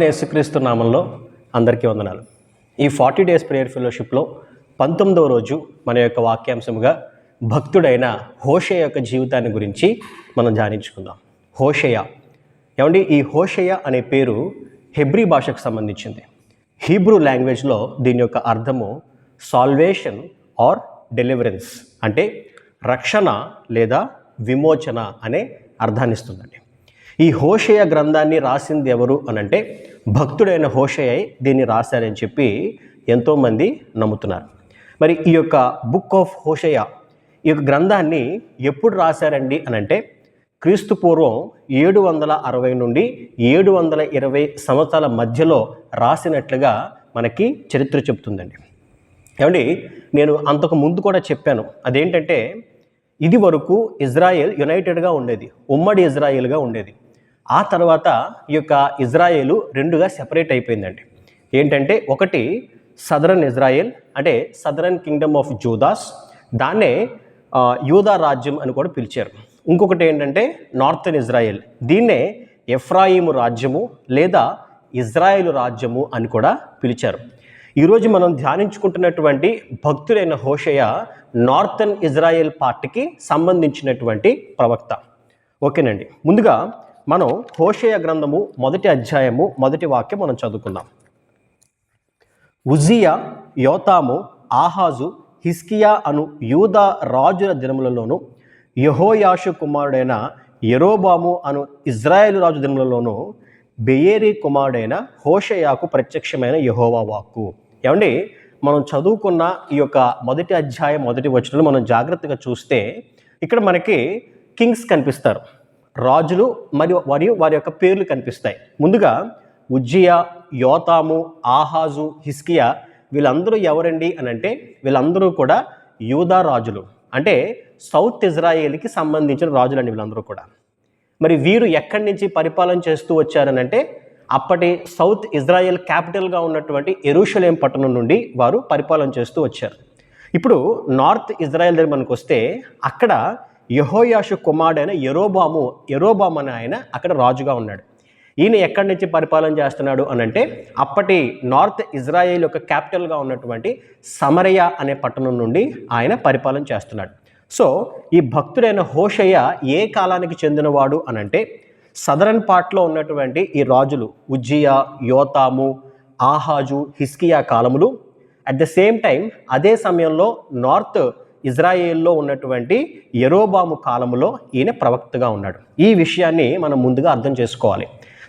యేసుక్రీస్తు నామంలో అందరికీ వందనాలు. ఈ ఫార్టీ డేస్ ప్రేయర్ ఫెలోషిప్లో పంతొమ్మిదవ రోజు మన యొక్క వాక్యాంశముగా భక్తుడైన హోషయ యొక్క జీవితాన్ని గురించి మనం ధ్యానించుకుందాం. హోషయ. ఏమండి? ఈ హోషయ అనే పేరు హెబ్రీ భాషకు సంబంధించింది. హీబ్రూ లాంగ్వేజ్లో దీని యొక్క అర్థము సాల్వేషన్ ఆర్ డెలివరెన్స్ అంటే రక్షణ లేదా విమోచన అనే అర్థాన్నిస్తుందండి ఈ హోషయ గ్రంథాన్ని రాసింది ఎవరు అని అంటే భక్తుడైన హోషయ దీన్ని రాశారని చెప్పి ఎంతోమంది నమ్ముతున్నారు. మరి ఈ యొక్క బుక్ ఆఫ్ హోషయ ఈ యొక్క గ్రంథాన్ని ఎప్పుడు రాశారండి అని అంటే క్రీస్తు పూర్వం ఏడు వందల అరవై నుండి ఏడు వందల ఇరవై సంవత్సరాల మధ్యలో రాసినట్లుగా మనకి చరిత్ర చెప్తుందండి ఏమండి? నేను అంతకు ముందు కూడా చెప్పాను. అదేంటంటే ఇది వరకు ఇజ్రాయెల్ యునైటెడ్గా ఉండేది. ఉమ్మడి ఇజ్రాయెల్గా ఉండేది. ఆ తర్వాత ఈ యొక్క ఇజ్రాయేలు రెండుగా సెపరేట్ అయిపోయిందండి. ఏంటంటే ఒకటి సదరన్ ఇజ్రాయెల్ అంటే సదరన్ కింగ్డమ్ ఆఫ్ జూదాస్ దాన్నే యూదా రాజ్యం అని కూడా పిలిచారు. ఇంకొకటి ఏంటంటే నార్థన్ ఇజ్రాయెల్ దీన్నే ఎఫ్రాయిము రాజ్యము లేదా ఇజ్రాయేలు రాజ్యము అని కూడా పిలిచారు. ఈరోజు మనం ధ్యానించుకుంటున్నటువంటి భక్తుడైన హోషయ నార్థన్ ఇజ్రాయెల్ పార్టీకి సంబంధించినటువంటి ప్రవక్త. ఓకేనండి. ముందుగా మనం హోషయ గ్రంథము మొదటి అధ్యాయము మొదటి వాక్యం మనం చదువుకుందాం. ఉజియా యోతాము ఆహాజు హిస్కియా అను యూదా రాజుల దినములలోను యహోయాషు కుమారుడైన యెరోబాము అను ఇజ్రాయేల్ రాజు దినములలోను బెయేరి కుమారుడైన హోషయాకు ప్రత్యక్షమైన యహోవా వాక్కు. ఏమండి? మనం చదువుకున్న ఈ యొక్క మొదటి అధ్యాయం మొదటి వచనంలో మనం జాగ్రత్తగా చూస్తే ఇక్కడ మనకి కింగ్స్ కనిపిస్తారు. రాజులు మరియు మరియు వారి యొక్క పేర్లు కనిపిస్తాయి. ముందుగా ఉజ్జియా యోతాము ఆహాజు హిస్కియా వీళ్ళందరూ ఎవరండి అని అంటే వీళ్ళందరూ కూడా యూదా రాజులు. అంటే సౌత్ ఇజ్రాయేల్కి సంబంధించిన రాజులండి వీళ్ళందరూ కూడా. మరి వీరు ఎక్కడి నుంచి పరిపాలన చేస్తూ వచ్చారనంటే అప్పటి సౌత్ ఇజ్రాయెల్ క్యాపిటల్గా ఉన్నటువంటి ఎరుషలేం పట్టణం నుండి వారు పరిపాలన చేస్తూ వచ్చారు. ఇప్పుడు నార్త్ ఇజ్రాయెల్ దగ్గర మనకు వస్తే అక్కడ యహోయాషు కుమారుడైన ఎరోబాము ఎరోబామ్ అనే ఆయన అక్కడ రాజుగా ఉన్నాడు. ఈయన ఎక్కడి నుంచి పరిపాలన చేస్తున్నాడు అని అంటే అప్పటి నార్త్ ఇజ్రాయెల్ యొక్క క్యాపిటల్గా ఉన్నటువంటి సమరయ అనే పట్టణం నుండి ఆయన పరిపాలన చేస్తున్నాడు. సో ఈ భక్తుడైన హోషయ్య ఏ కాలానికి చెందినవాడు అనంటే సదరన్ పార్ట్లో ఉన్నటువంటి ఈ రాజులు ఉజ్జియా యోతాము ఆహాజు హిస్కియా కాలములు అట్ ద సేమ్ టైం అదే సమయంలో నార్త్ ఇజ్రాయేల్లో ఉన్నటువంటి ఎరోబాము కాలములో ఈయన ప్రవక్తగా ఉన్నాడు. ఈ విషయాన్ని మనం ముందుగా అర్థం చేసుకోవాలి.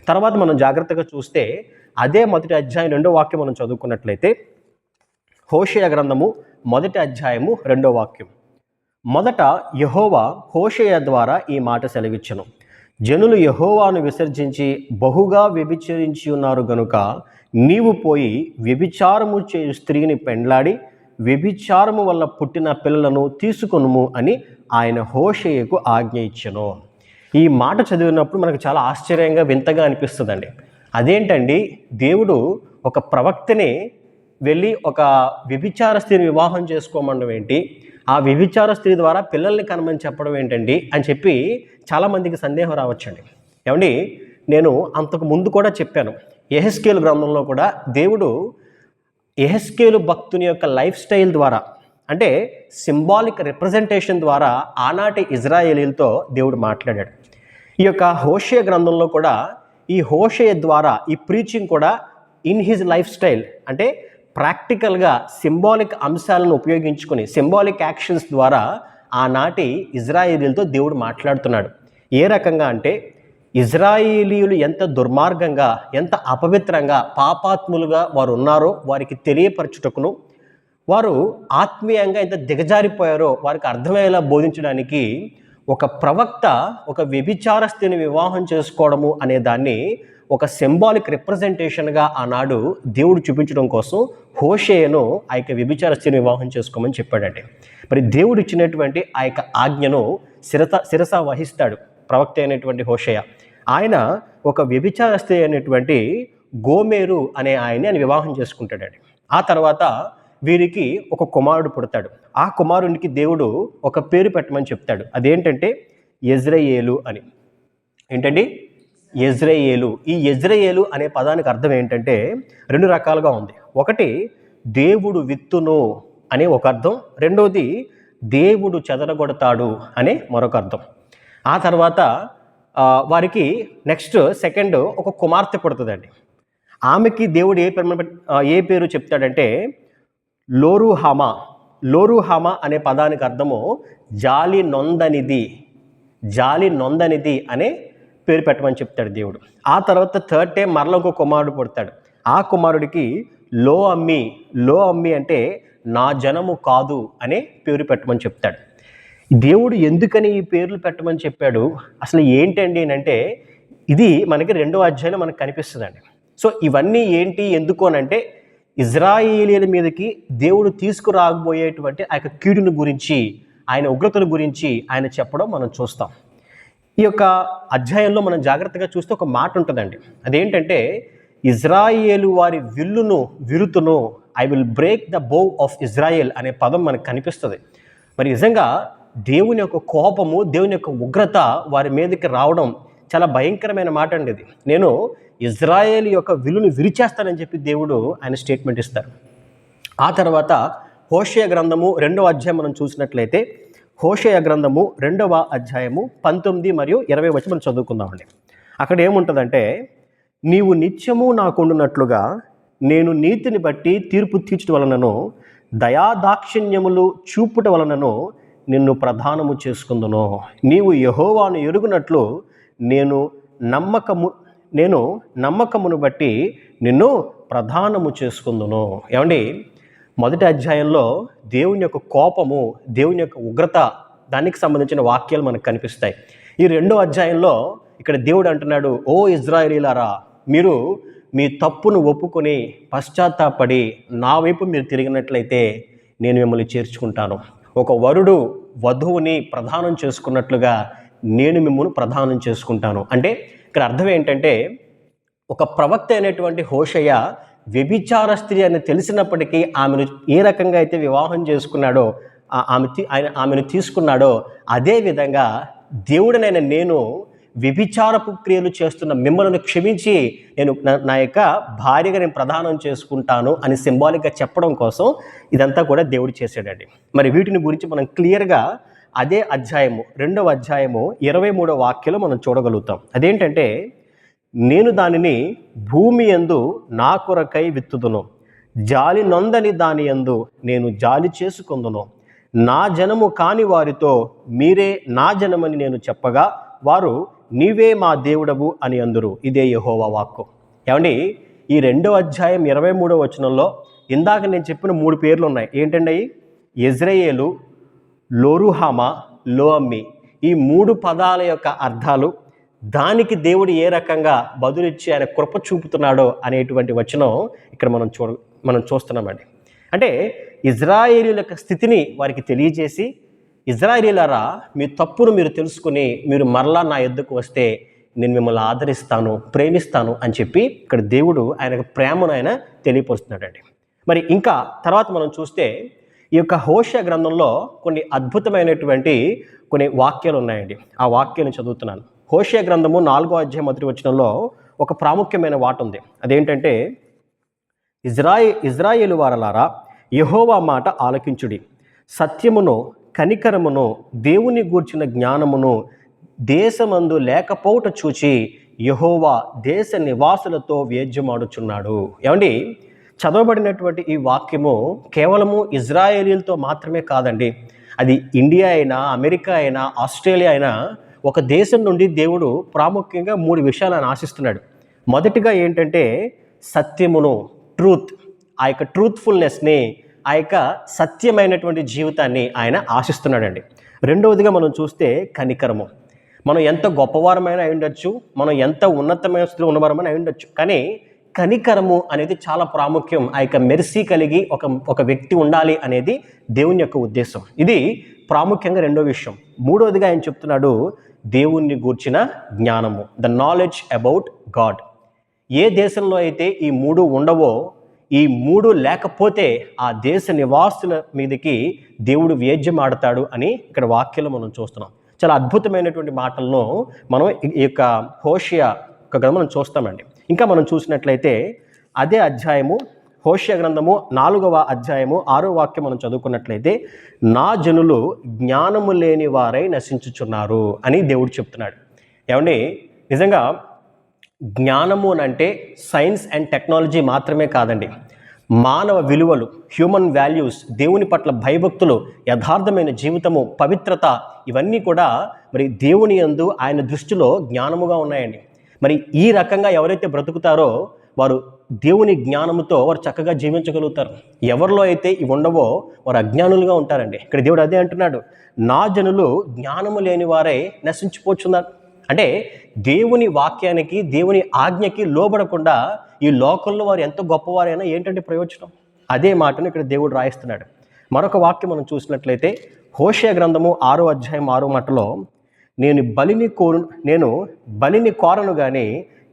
తర్వాత మనం జాగ్రత్తగా చూస్తే అదే మొదటి అధ్యాయం రెండో వాక్యం మనం చదువుకున్నట్లయితే హోషయ గ్రంథము మొదటి అధ్యాయము రెండో వాక్యం. మొదట యహోవా హోషయ ద్వారా ఈ మాట సెలవిచ్చను. జనులు యహోవాను విసర్జించి బహుగా వ్యభిచరించి ఉన్నారు గనుక నీవు పోయి వ్యభిచారము చేయు స్త్రీని పెండ్లాడి వ్యభిచారము వల్ల పుట్టిన పిల్లలను తీసుకొనుము అని ఆయన హోషయ్యకు ఆజ్ఞ ఇచ్చను. ఈ మాట చదివినప్పుడు మనకు చాలా ఆశ్చర్యంగా వింతగా అనిపిస్తుందండి. అదేంటండి? దేవుడు ఒక ప్రవక్తని వెళ్ళి ఒక వ్యభిచార స్త్రీని వివాహం చేసుకోమండం ఏంటి? ఆ వ్యభిచార స్త్రీ ద్వారా పిల్లల్ని కనమని చెప్పడం ఏంటండి? అని చెప్పి చాలామందికి సందేహం రావచ్చండి. ఏమండి? నేను అంతకు ముందు కూడా చెప్పాను. ఎహెస్కేల్ గ్రంథంలో కూడా దేవుడు ఎహెస్కేలు భక్తుని యొక్క లైఫ్ స్టైల్ ద్వారా అంటే సింబాలిక్ రిప్రజెంటేషన్ ద్వారా ఆనాటి ఇజ్రాయేలీలతో దేవుడు మాట్లాడాడు. ఈ యొక్క హోషయ గ్రంథంలో కూడా ఈ హోషయ ద్వారా ఈ ప్రీచింగ్ కూడా ఇన్ హిజ్ లైఫ్ స్టైల్ అంటే ప్రాక్టికల్గా సింబాలిక్ అంశాలను ఉపయోగించుకొని సింబాలిక్ యాక్షన్స్ ద్వారా ఆనాటి ఇజ్రాయేలీలతో దేవుడు మాట్లాడుతున్నాడు. ఏ రకంగా అంటే ఇజ్రాయేలీయులు ఎంత దుర్మార్గంగా ఎంత అపవిత్రంగా పాపాత్ములుగా వారు ఉన్నారో వారికి తెలియపరచుటకును వారు ఆత్మీయంగా ఎంత దిగజారిపోయారో వారికి అర్థమయ్యేలా బోధించడానికి ఒక ప్రవక్త ఒక వ్యభిచార స్త్రీని వివాహం చేసుకోవడము అనే దాన్ని ఒక సింబాలిక్ రిప్రజెంటేషన్గా ఆనాడు దేవుడు చూపించడం కోసం హోషేయను ఆ యొక్క వ్యభిచార స్త్రీని వివాహం చేసుకోమని చెప్పాడంటే. మరి దేవుడు ఇచ్చినటువంటి ఆ యొక్క ఆజ్ఞను శిరత శిరస వహిస్తాడు. ప్రవక్త అయినటువంటి హోషయ. ఆయన ఒక వ్యభిచార అయినటువంటి గోమేరు అనే ఆయన్ని ఆయన వివాహం చేసుకుంటాడండి. ఆ తర్వాత వీరికి ఒక కుమారుడు పుడతాడు. ఆ కుమారునికి దేవుడు ఒక పేరు పెట్టమని చెప్తాడు. అదేంటంటే ఎజ్రయేలు అని. ఏంటండి? ఎజ్రయేలు ఈ ఎజ్రయేలు అనే పదానికి అర్థం ఏంటంటే రెండు రకాలుగా ఉంది. ఒకటి దేవుడు విత్తును అనే ఒక అర్థం. రెండవది దేవుడు చెదరగొడతాడు అనే మరొక అర్థం. ఆ తర్వాత వారికి నెక్స్ట్ సెకండ్ ఒక కుమార్తె పుడుతుందండి. ఆమెకి దేవుడు ఏ పేరు ఏ పేరు చెప్తాడంటే లోరుహామా లోరుహామా అనే పదానికి అర్థము జాలి నొందనిది జాలి నొందనిది అనే పేరు పెట్టమని చెప్తాడు దేవుడు. ఆ తర్వాత థర్డ్ డే మరల ఒక కుమారుడు పుడతాడు. ఆ కుమారుడికి లో అమ్మి లో అమ్మి అంటే నా జనము కాదు అనే పేరు పెట్టమని చెప్తాడు. దేవుడు ఎందుకని ఈ పేర్లు పెట్టమని చెప్పాడు? అసలు ఏంటండి అంటే ఇది మనకి రెండో అధ్యాయంలో మనకు కనిపిస్తుందండి. సో ఇవన్నీ ఏంటి ఎందుకు అని అంటే ఇజ్రాయేలీల మీదకి దేవుడు తీసుకురాబోయేటువంటి ఆ యొక్క కీడుని గురించి ఆయన ఉగ్రతల గురించి ఆయన చెప్పడం మనం చూస్తాం. ఈ యొక్క అధ్యాయంలో మనం జాగ్రత్తగా చూస్తే ఒక మాట ఉంటుందండి. అదేంటంటే ఇజ్రాయేలు వారి విల్లును విరుతును I will break the bow of Israel అనే పదం మనకు కనిపిస్తుంది. మరి నిజంగా దేవుని యొక్క కోపము దేవుని యొక్క ఉగ్రత వారి మీదకి రావడం చాలా భయంకరమైన మాట అండి ఇది. నేను ఇజ్రాయేల్ యొక్క విలును విరిచేస్తానని చెప్పి దేవుడు ఆయన స్టేట్మెంట్ ఇస్తారు. ఆ తర్వాత హోషయ గ్రంథము రెండవ అధ్యాయం మనం చూసినట్లయితే హోషయ గ్రంథము రెండవ అధ్యాయము పంతొమ్మిది మరియు ఇరవై వచ్చి మనం చదువుకుందామండి అక్కడ ఏముంటుందంటే నీవు నిత్యము నాకుండునట్లుగా నేను నీతిని బట్టి తీర్పు తీర్చుట వలనను దయాదాక్షిణ్యములు చూపుట వలనను నిన్ను ప్రధానము చేసుకుందును. నీవు యహోవాను ఎరుగునట్లు నేను నమ్మకము నేను నమ్మకమును బట్టి నిన్ను ప్రధానము చేసుకుందును. ఏమండి? మొదటి అధ్యాయంలో దేవుని యొక్క కోపము దేవుని యొక్క ఉగ్రత దానికి సంబంధించిన వాక్యాలు మనకు కనిపిస్తాయి. ఈ రెండో అధ్యాయంలో ఇక్కడ దేవుడు అంటున్నాడు ఓ ఇజ్రాయిలీలారా మీరు మీ తప్పును ఒప్పుకొని పశ్చాత్తాపడి నా వైపు మీరు తిరిగినట్లయితే నేను మిమ్మల్ని చేర్చుకుంటాను. ఒక వరుడు వధువుని ప్రధానం చేసుకున్నట్లుగా నేను మిమ్మల్ని ప్రధానం చేసుకుంటాను. అంటే ఇక్కడ అర్థం ఏంటంటే ఒక ప్రవక్త అయినటువంటి హోషయ్య వ్యభిచార స్త్రీ అని తెలిసినప్పటికీ ఆమెను ఏ రకంగా అయితే వివాహం చేసుకున్నాడో ఆమె ఆయన ఆమెను తీసుకున్నాడో అదే విధంగా దేవుడనైన నేను వ్యభిచారపు క్రియలు చేస్తున్న మిమ్మల్ని క్షమించి నేను నా- యొక్క భార్యగా నేను ప్రదానం చేసుకుంటాను అని సింబాలిక్గా చెప్పడం కోసం ఇదంతా కూడా దేవుడు చేశాడండి. మరి వీటిని గురించి మనం క్లియర్గా అదే అధ్యాయము రెండవ అధ్యాయము ఇరవై మూడవ వాక్యలో మనం చూడగలుగుతాం. అదేంటంటే నేను దానిని భూమి యందు నా కొరకై విత్తుదును. జాలి నొందని దాని యందు నేను జాలి చేసుకుందును. నా జనము కాని వారితో మీరే నా జనమని నేను చెప్పగా వారు నీవే మా దేవుడవు అని అందురు. ఇదే యహోవా వాక్కు. ఏమండి? ఈ రెండో అధ్యాయం ఇరవై మూడో వచనంలో ఇందాక నేను చెప్పిన మూడు పేర్లు ఉన్నాయి ఏంటండి అవి ఇజ్రాయేలు లోరుహామా లోఅమ్మి ఈ మూడు పదాల యొక్క అర్థాలు దానికి దేవుడు ఏ రకంగా బదులిచ్చి ఆయన కృప చూపుతున్నాడో అనేటువంటి వచనం ఇక్కడ మనం చూ మనం చూస్తున్నామండి. అంటే ఇజ్రాయేలీల యొక్క స్థితిని వారికి తెలియజేసి ఇజ్రాయేలీలారా మీ తప్పును మీరు తెలుసుకుని మీరు మరలా నా ఎద్దుకు వస్తే నేను మిమ్మల్ని ఆదరిస్తాను ప్రేమిస్తాను అని చెప్పి ఇక్కడ దేవుడు ఆయన ప్రేమను ఆయన తెలియపరుస్తున్నాడండి. మరి ఇంకా తర్వాత మనం చూస్తే ఈ యొక్క హోష గ్రంథంలో కొన్ని అద్భుతమైనటువంటి కొన్ని వాక్యాలు ఉన్నాయండి. ఆ వాక్యాలను చదువుతున్నాను. హోషయ గ్రంథము నాలుగో అధ్యాయం మొదటి వచనంలో ఒక ప్రాముఖ్యమైన వాట ఉంది. అదేంటంటే ఇజ్రాయి ఇజ్రాయేలు వారలారా యహోవా మాట ఆలకించుడి. సత్యమును కనికరమును దేవుని గూర్చిన జ్ఞానమును దేశమందు లేకపోవుట చూచి యెహోవా దేశ నివాసులతో వేద్యమాడుచున్నాడు. ఏమండి? చదవబడినటువంటి ఈ వాక్యము కేవలము ఇజ్రాయేలీలతో మాత్రమే కాదండి. అది ఇండియా అయినా అమెరికా అయినా ఆస్ట్రేలియా అయినా ఒక దేశం నుండి దేవుడు ప్రాముఖ్యంగా మూడు విషయాలను ఆశిస్తున్నాడు. మొదటిగా ఏంటంటే సత్యమును ట్రూత్ ఆ యొక్క ట్రూత్ఫుల్నెస్ని ఆ యొక్క సత్యమైనటువంటి జీవితాన్ని ఆయన ఆశిస్తున్నాడండి. రెండవదిగా మనం చూస్తే కనికరము. మనం ఎంత గొప్పవారమైన అయి ఉండొచ్చు మనం ఎంత ఉన్నతమైన స్థితిలో ఉన్నవారమైనా అయి ఉండొచ్చు కానీ కనికరము అనేది చాలా ప్రాముఖ్యం. ఆ యొక్క మెర్సీ కలిగి ఒక ఒక వ్యక్తి ఉండాలి అనేది దేవుని యొక్క ఉద్దేశం. ఇది ప్రాముఖ్యంగా రెండో విషయం. మూడవదిగా ఆయన చెప్తున్నాడు దేవుణ్ణి గూర్చిన జ్ఞానము. ద నాలెడ్జ్ అబౌట్ గాడ్ ఏ దేశంలో అయితే ఈ మూడు ఉండవో ఈ మూడు లేకపోతే ఆ దేశ నివాసుల మీదకి దేవుడు వేద్యం ఆడతాడు అని ఇక్కడ వాక్యంలో మనం చూస్తున్నాం. చాలా అద్భుతమైనటువంటి మాటలను మనం ఈ యొక్క హోషియా ఒక గ్రంథం మనం చూస్తామండి. ఇంకా మనం చూసినట్లయితే అదే అధ్యాయము హోష్య గ్రంథము నాలుగవ అధ్యాయము ఆరో వాక్యం మనం చదువుకున్నట్లయితే నా జనులు జ్ఞానము లేని వారై నశించుచున్నారు అని దేవుడు చెప్తున్నాడు. ఏమండి? నిజంగా జ్ఞానము అని అంటే సైన్స్ అండ్ టెక్నాలజీ మాత్రమే కాదండి. మానవ విలువలు హ్యూమన్ వాల్యూస్ దేవుని పట్ల భయభక్తులు యథార్థమైన జీవితము పవిత్రత ఇవన్నీ కూడా మరి దేవుని యందు ఆయన దృష్టిలో జ్ఞానముగా ఉన్నాయండి. మరి ఈ రకంగా ఎవరైతే బ్రతుకుతారో వారు దేవుని జ్ఞానముతో వారు చక్కగా జీవించగలుగుతారు. ఎవరిలో అయితే ఇవి ఉండవో వారు అజ్ఞానులుగా ఉంటారండి. ఇక్కడ దేవుడు అదే అంటున్నాడు. నా జనులు జ్ఞానము లేని వారే నశించిపోచున్నారు. అంటే దేవుని వాక్యానికి దేవుని ఆజ్ఞకి లోబడకుండా ఈ లోకంలో వారు ఎంత గొప్పవారైనా ఏంటంటే ప్రయోజనం? అదే మాటను ఇక్కడ దేవుడు రాయిస్తున్నాడు. మరొక వాక్యం మనం చూసినట్లయితే హోషయ గ్రంథము ఆరో అధ్యాయం ఆరో మాటలో నేను బలిని కోరు నేను బలిని కోరను కానీ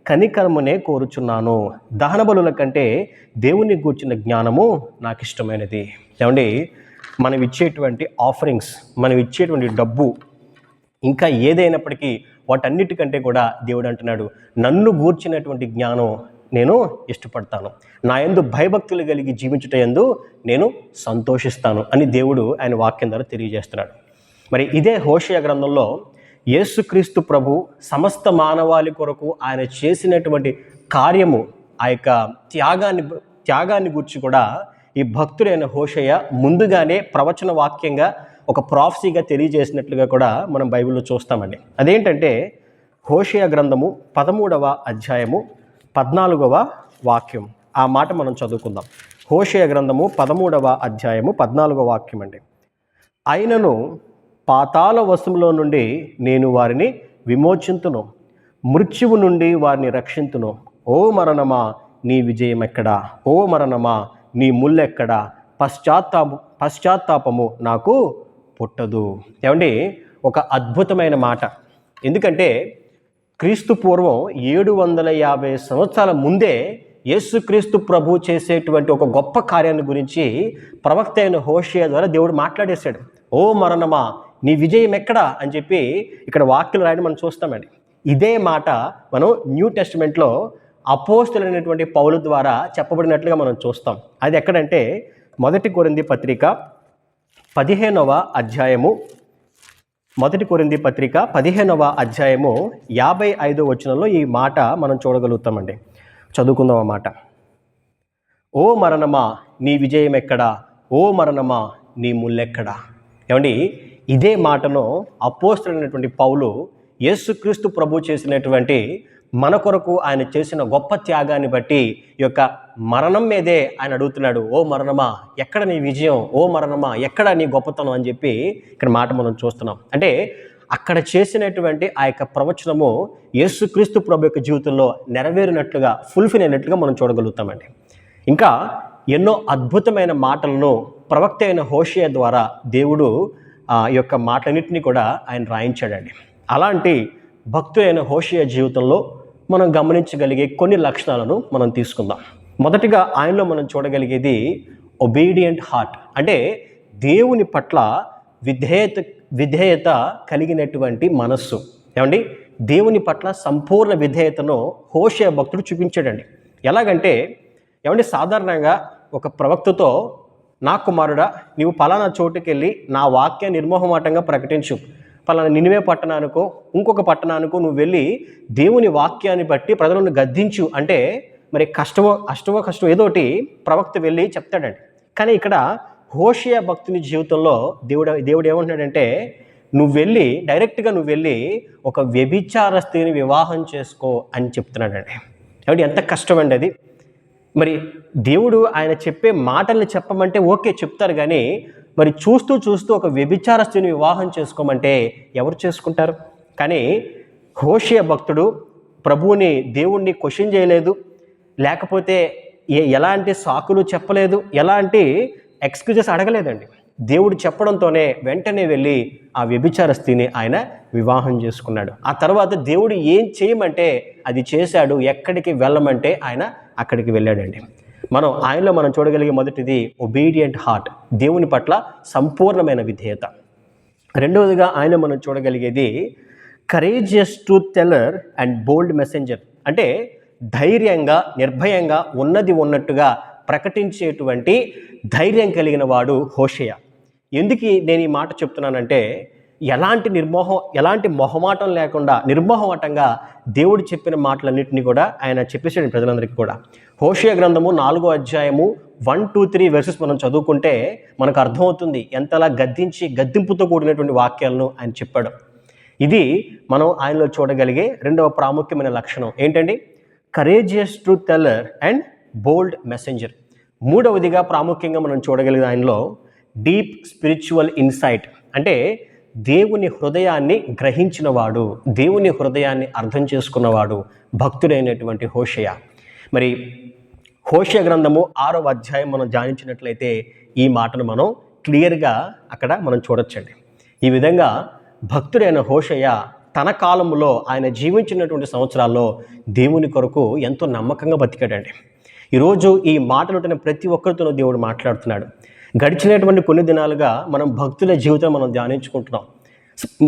కనికరమునే కోరుచున్నాను. దహన బలుల కంటే దేవుని గూర్చిన జ్ఞానము నాకు ఇష్టమైనది ఏమండి? మనం ఇచ్చేటువంటి ఆఫరింగ్స్ మనం ఇచ్చేటువంటి డబ్బు ఇంకా ఏదైనప్పటికీ వాటన్నిటికంటే కూడా దేవుడు అంటున్నాడు నన్ను గూర్చినటువంటి జ్ఞానం నేను ఇష్టపడతాను. నా యందు భయభక్తులు కలిగి జీవించుట ఎందు నేను సంతోషిస్తాను అని దేవుడు ఆయన వాక్యం ద్వారా తెలియజేస్తున్నాడు. మరి ఇదే హోషయ గ్రంథంలో యేసుక్రీస్తు ప్రభు సమస్త మానవాళి కొరకు ఆయన చేసినటువంటి కార్యము ఆ యొక్క త్యాగాన్ని త్యాగాన్ని గురించి కూడా ఈ భక్తుడైన హోషయ్య ముందుగానే ప్రవచన వాక్యంగా ఒక ప్రాఫ్సీగా తెలియజేసినట్లుగా కూడా మనం బైబిల్లో చూస్తామండి. అదేంటంటే హోషయ గ్రంథము పదమూడవ అధ్యాయము పద్నాలుగవ వాక్యం. ఆ మాట మనం చదువుకుందాం. హోషయ గ్రంథము పదమూడవ అధ్యాయము పద్నాలుగవ వాక్యం అండి. అయినను పాతాల వశములో నుండి నేను వారిని విమోచింతును. మృత్యువు నుండి వారిని రక్షింతును. ఓ మరణమా నీ విజయం ఎక్కడా ఓ మరణమా నీ ముల్లెక్కడా? పశ్చాత్తాప పశ్చాత్తాపము నాకు పుట్టదు. ఏమండి? ఒక అద్భుతమైన మాట. ఎందుకంటే క్రీస్తు పూర్వం ఏడు వందల యాభై సంవత్సరాల ముందే యేసుక్రీస్తు ప్రభు చేసేటువంటి ఒక గొప్ప కార్యాన్ని గురించి ప్రవక్త అయిన హోషియా ద్వారా దేవుడు మాట్లాడేశాడు. ఓ మరణమా నీ విజయం ఎక్కడా? అని చెప్పి ఇక్కడ వాక్యలు రాయడం మనం చూస్తామండి ఇదే మాట మనం న్యూ టెస్ట్మెంట్లో అపోస్తులైనటువంటి పౌలు ద్వారా చెప్పబడినట్లుగా మనం చూస్తాం. అది ఎక్కడంటే మొదటి కొరింది పత్రిక పదిహేనవ అధ్యాయము. మొదటి కొరింది పత్రిక పదిహేనవ అధ్యాయము యాభై ఐదో వచనంలో ఈ మాట మనం చూడగలుగుతామండి. చదువుకుందాం ఆ మాట. ఓ మరణమా నీ విజయం ఎక్కడా? ఓ మరణమా నీ ముల్లెక్కడా? ఏమండి ఇదే మాటను అపోస్తుడైనటువంటి పౌలు యేసుక్రీస్తు ప్రభు చేసినటువంటి మన కొరకు ఆయన చేసిన గొప్ప త్యాగాన్ని బట్టి ఈ యొక్క మరణం మీదే ఆయన అడుగుతున్నాడు ఓ మరణమా ఎక్కడ నీ విజయం? ఓ మరణమా ఎక్కడ నీ గొప్పతనం? అని చెప్పి ఇక్కడ మాట మనం చూస్తున్నాం. అంటే అక్కడ చేసినటువంటి ఆ యొక్క ప్రవచనము యేసుక్రీస్తు ప్రభు యొక్క జీవితంలో నెరవేరినట్లుగా ఫుల్ఫిల్ అయినట్లుగా మనం చూడగలుగుతామండి. ఇంకా ఎన్నో అద్భుతమైన మాటలను ప్రవక్త అయిన హోషియా ద్వారా దేవుడు ఆ యొక్క మాటలన్నింటినీ కూడా ఆయన రాయించాడండి. అలాంటి భక్తులైన హోషియా జీవితంలో మనం గమనించగలిగే కొన్ని లక్షణాలను మనం తీసుకుందాం. మొదటిగా ఆయనలో మనం చూడగలిగేది ఒబీడియంట్ హార్ట్ అంటే దేవుని పట్ల విధేయత విధేయత కలిగినటువంటి మనస్సు. ఏమండి? దేవుని పట్ల సంపూర్ణ విధేయతను హోషయ భక్తుడు చూపించాడండి. ఎలాగంటే ఏమండి? సాధారణంగా ఒక ప్రవక్తతో నా కుమారుడా నీవు పలానా చోటుకి వెళ్ళి నా వాక్య నిర్మోహమాటంగా ప్రకటించు. పలానా నినివే పట్టణానికో ఇంకొక పట్టణానికో నువ్వు వెళ్ళి దేవుని వాక్యాన్ని బట్టి ప్రజలను గద్దించు. అంటే మరి కష్టమో అష్టమో కష్టమో ఏదోటి ప్రవక్త వెళ్ళి చెప్తాడండి. కానీ ఇక్కడ హోషియా భక్తుని జీవితంలో దేవుడు దేవుడు ఏమంటున్నాడంటే నువ్వు వెళ్ళి డైరెక్ట్గా నువ్వు వెళ్ళి ఒక వ్యభిచార స్త్రీని వివాహం చేసుకో అని చెప్తున్నాడండి. కాబట్టి ఎంత కష్టం అండి అది. మరి దేవుడు ఆయన చెప్పే మాటల్ని చెప్పమంటే ఓకే చెప్తారు కానీ మరి చూస్తూ చూస్తూ ఒక వ్యభిచార స్త్రీని వివాహం చేసుకోమంటే ఎవరు చేసుకుంటారు? కానీ హోషియా భక్తుడు ప్రభువుని దేవుణ్ణి క్వశ్చన్ చేయలేదు. లేకపోతే ఏ ఎలాంటి సాకులు చెప్పలేదు ఎలాంటి ఎక్స్క్యూజెస్ అడగలేదండి. దేవుడు చెప్పడంతోనే వెంటనే వెళ్ళి ఆ వ్యభిచార స్త్రీని ఆయన వివాహం చేసుకున్నాడు. ఆ తర్వాత దేవుడు ఏం చేయమంటే అది చేశాడు ఎక్కడికి వెళ్ళమంటే ఆయన అక్కడికి వెళ్ళాడండి. మనం ఆయనలో మనం చూడగలిగే మొదటిది ఒబీడియంట్ హార్ట్ దేవుని పట్ల సంపూర్ణమైన విధేయత. రెండవదిగా ఆయన మనం చూడగలిగేది courageous to teller and bold messenger అంటే ధైర్యంగా నిర్భయంగా ఉన్నది ఉన్నట్టుగా ప్రకటించేటువంటి ధైర్యం కలిగిన వాడు హోషయ. ఎందుకు నేను ఈ మాట చెప్తున్నానంటే ఎలాంటి నిర్మోహం ఎలాంటి మొహమాటం లేకుండా నిర్మోహమాటంగా దేవుడు చెప్పిన మాటలన్నింటినీ కూడా ఆయన చెప్పేసాడు ప్రజలందరికీ కూడా. హోషయ గ్రంథము నాలుగో అధ్యాయము వన్ టూ త్రీ వెర్సెస్ మనం చదువుకుంటే మనకు అర్థమవుతుంది ఎంతలా గద్దించి గద్దింపుతో కూడినటువంటి వాక్యాలను ఆయన చెప్పాడు. ఇది మనం ఆయనలో చూడగలిగే రెండవ ప్రాముఖ్యమైన లక్షణం. ఏంటండి? Courageous to teller and bold messenger మూడవదిగా ప్రాముఖ్యంగా మనం చూడగలిగే ఆయనలో డీప్ స్పిరిచువల్ ఇన్సైట్ అంటే దేవుని హృదయాన్ని గ్రహించినవాడు దేవుని హృదయాన్ని అర్థం చేసుకున్నవాడు భక్తుడైనటువంటి హోషయ. మరి హోషయ గ్రంథము ఆరో అధ్యాయం మనం ధ్యానించినట్లయితే ఈ మాటను మనం క్లియర్గా అక్కడ మనం చూడొచ్చండి. ఈ విధంగా భక్తుడైన హోషయ తన కాలంలో ఆయన జీవించినటువంటి సంవత్సరాల్లో దేవుని కొరకు ఎంతో నమ్మకంగా బతికాడండి. ఈరోజు ఈ మాటలు ప్రతి ఒక్కరితోనూ దేవుడు మాట్లాడుతున్నాడు. గడిచినటువంటి కొన్ని దినాలుగా మనం భక్తుల జీవితం మనం ధ్యానించుకుంటున్నాం.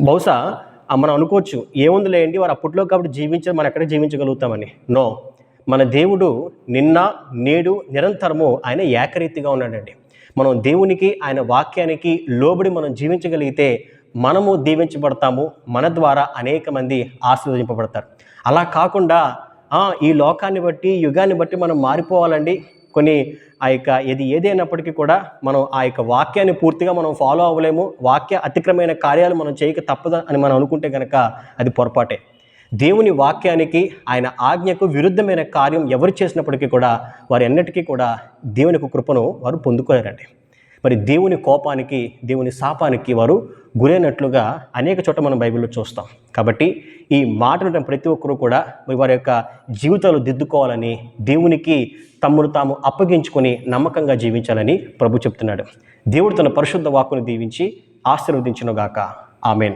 బహుశా మనం అనుకోవచ్చు ఏముంది లేండి వారు అప్పట్లో కాబట్టి జీవించారు మనం ఎక్కడ జీవించగలుగుతామని? నో. మన దేవుడు నిన్న నేడు నిరంతరము ఆయన ఏకరీతిగా ఉన్నాడండి. మనం దేవునికి ఆయన వాక్యానికి లోబడి మనం జీవించగలిగితే మనము దీవించబడతాము మన ద్వారా అనేక మంది ఆశీర్వదింపబడతారు. అలా కాకుండా ఈ లోకాన్ని బట్టి యుగాన్ని బట్టి మనం మారిపోవాలండి. కొన్ని ఆ యొక్క ఇది ఏదైనప్పటికీ కూడా మనం ఆ యొక్క వాక్యాన్ని పూర్తిగా మనం ఫాలో అవ్వలేము. వాక్య అతిక్రమైన కార్యాలు మనం చేయక తప్పదు అని మనం అనుకుంటే కనుక అది పొరపాటే. దేవుని వాక్యానికి ఆయన ఆజ్ఞకు విరుద్ధమైన కార్యం ఎవరు చేసినప్పటికీ కూడా వారు ఎన్నటికీ కూడా దేవుని యొక్క కృపను వారు పొందుకోలేరండి. మరి దేవుని కోపానికి దేవుని శాపానికి వారు గురైనట్లుగా అనేక చోట్ల మనం బైబిల్లో చూస్తాం. కాబట్టి ఈ మాటలు ప్రతి ఒక్కరూ కూడా మరి వారి యొక్క జీవితాలు దిద్దుకోవాలని దేవునికి తమ్మును తాము అప్పగించుకొని నమ్మకంగా జీవించాలని ప్రభు చెప్తున్నాడు. దేవుడు తన పరిశుద్ధ వాక్కును దీవించి ఆశీర్వదించునుగాక. ఆమెన్.